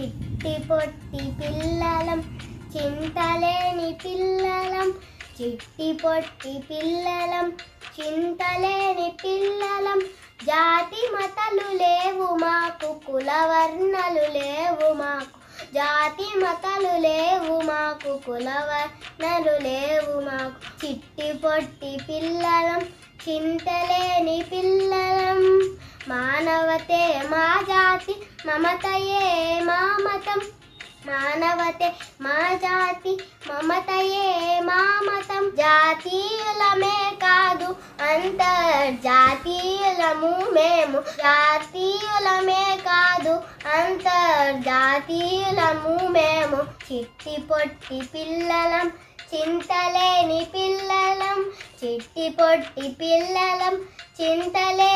చిట్టి పొట్టి పిల్లలం చింతలేని పిల్లలం చిట్టి పొట్టి పిల్లలం చింతలేని పిల్లలం. జాతి మతలు లేవు మాకు కులవర్ణలు లేవు మాకు. జాతి మతలు లేవు మాకు కులవర్ణలు లేవు మాకు. చిట్టి పొట్టి పిల్లలం చింతలేని పిల్లలం. మానవతే మా జాతి మమతయే మా మతం మానవతే మా జాతి మమతయే మా మతం. జాతీయులమే కాదు అంతర్జాతీయులము మేము. జాతీయులమే కాదు అంతర్జాతీయులము మేము. చిట్టి పొట్టి పిల్లలం చింతలేని పిల్లలం. చిట్టి పొట్టి పిల్లలం చింతలే